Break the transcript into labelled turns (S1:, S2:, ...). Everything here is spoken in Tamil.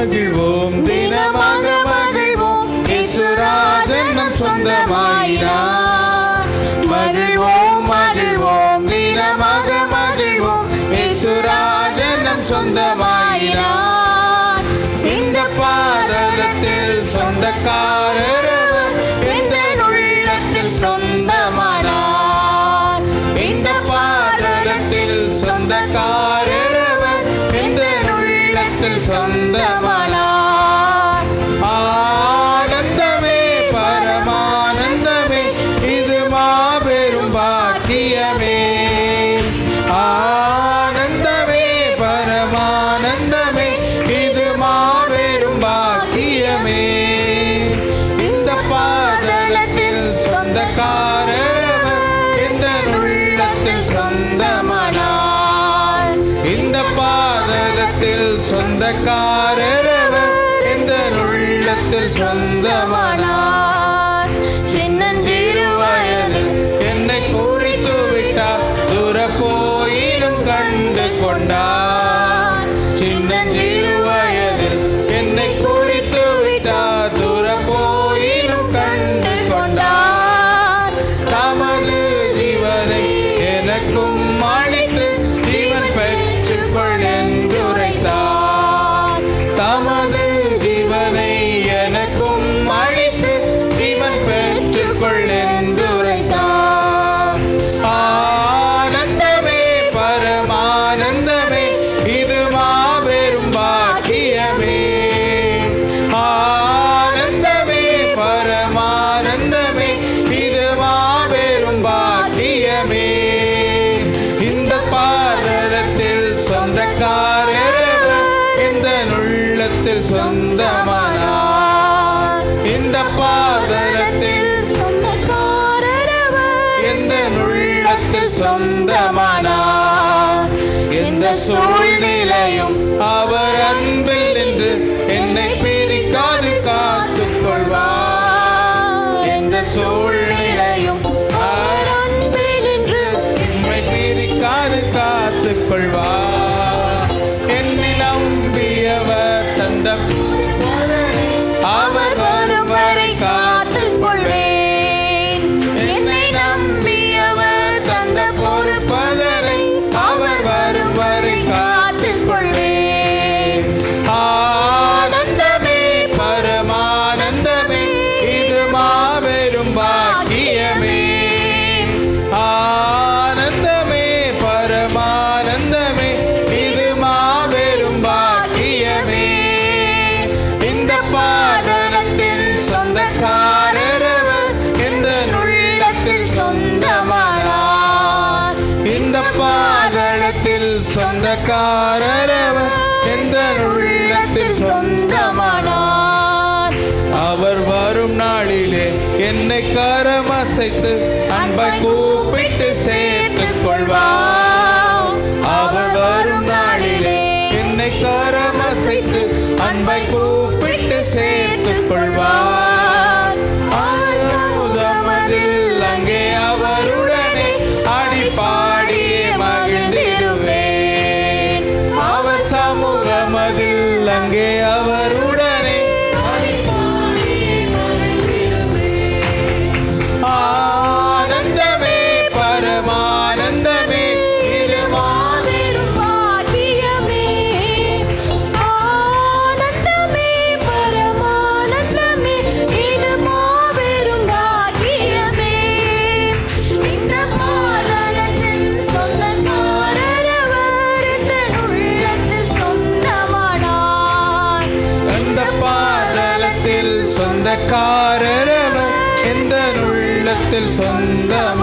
S1: மகிழ்வோம். தினமாக மகிழ்வோம். இசுராஜன் நம் சொந்தமாயிரா. மகிழ்வோம் மகிழ்வோம். தினமாக மகிழ்வோம். இசுராஜன் நம் சொந்தமாயிரா. இந்த சொந்தக்காரவர் இந்த உள்ளத்தில் சொந்தமானார் இந்த பாதகத்தில் சொந்தக்காரவர் இந்த உள்ளத்தில் சொந்தமானார் சொந்தமானார். இந்த
S2: பாதரத்தில்
S1: எந்த உள்ளத்தில் சொந்தமானார். எந்த சூழ்நிலையும் அவர் அன்பில் நின்று என்னை பிரிக்காது காத்துக் கொள்வார். எந்த சூழ் சொந்தக்காரரவர் எந்த உள்ளத்தில் சொந்தமானார். அவர் வரும் நாளிலே என்னை காரமசைத்து அன்பை கூ தாமதில் அங்கே அவர்
S2: சொந்தக்காரரவர் எந்த உள்ளத்தில்
S1: சொந்தம்